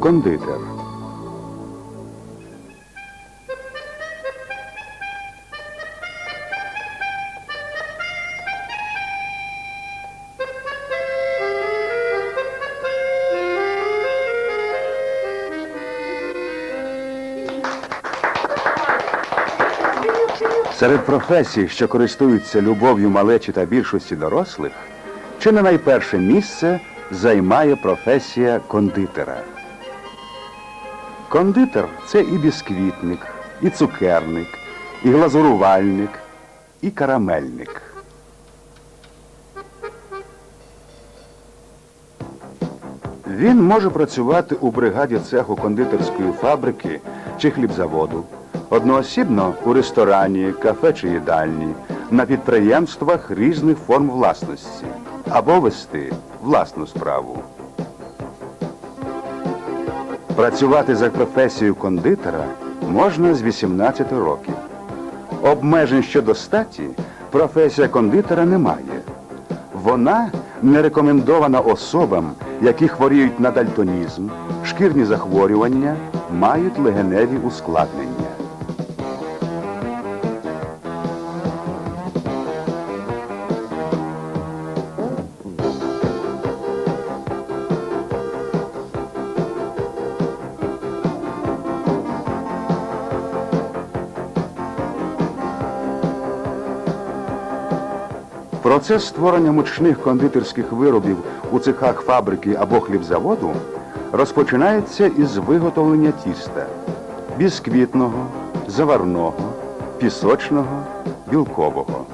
Кондитер. Серед професій, що користуються любов'ю малечі та більшості дорослих, чи не найперше місце займає професія кондитера. Кондитер це і бісквітник, і цукерник, і глазурувальник, і карамельник. Він може працювати у бригаді цеху кондитерської фабрики чи хлібзаводу, одноосібно у ресторані, кафе чи їдальні, на підприємствах різних форм власності або вести власну справу. Працювати за професією кондитера можна з 18 років. Обмежень щодо статі професія кондитера не має. Вона не рекомендована особам, які хворіють на дальтонізм, шкірні захворювання, мають легеневі ускладнення. Процес створення мучних кондитерських виробів у цехах фабрики або хлібзаводу розпочинається із виготовлення тіста бісквітного, заварного, пісочного, білкового.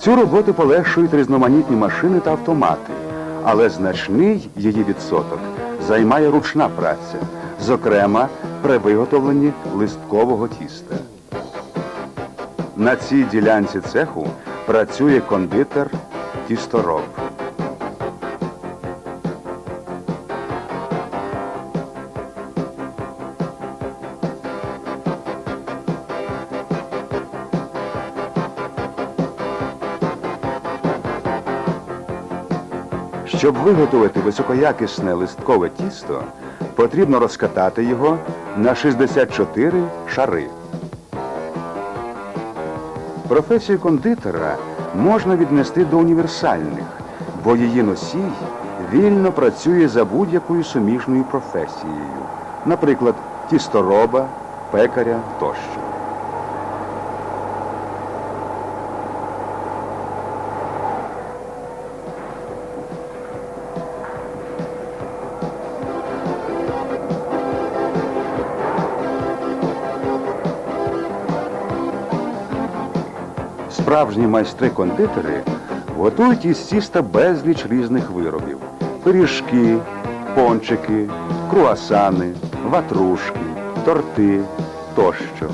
Цю роботу полегшують різноманітні машини та автомати, але значний її відсоток займає ручна праця, зокрема при виготовленні листкового тіста. На цій ділянці цеху працює кондитер тістороб. Щоб виготовити високоякісне листкове тісто, потрібно розкатати його на 64 шари. Професію кондитера можна віднести до універсальних, бо її носій вільно працює за будь-якою суміжною професією, наприклад, тістороба, пекаря тощо. Справжні майстри-кондитери готують із тіста безліч різних виробів: пиріжки, пончики, круасани, ватрушки, торти тощо.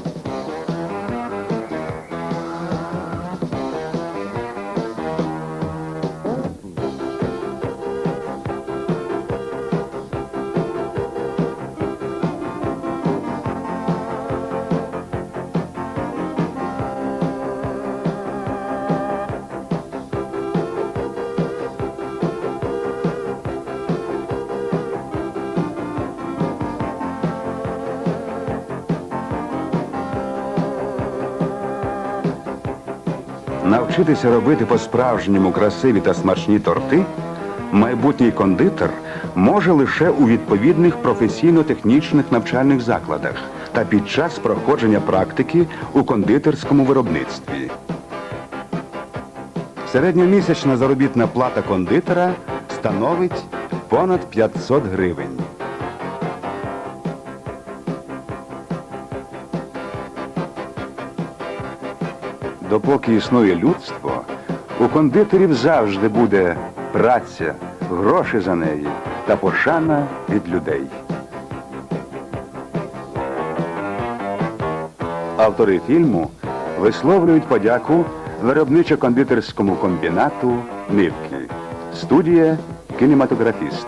Навчитися робити по-справжньому красиві та смачні торти майбутній кондитер може лише у відповідних професійно-технічних навчальних закладах та під час проходження практики у кондитерському виробництві. Середньомісячна заробітна плата кондитера становить понад 500 гривень. Допоки існує людство, у кондитерів завжди буде праця, гроші за неї та пошана від людей. Автори фільму висловлюють подяку виробничо-кондитерському комбінату Нивки. Студія кінематографіст.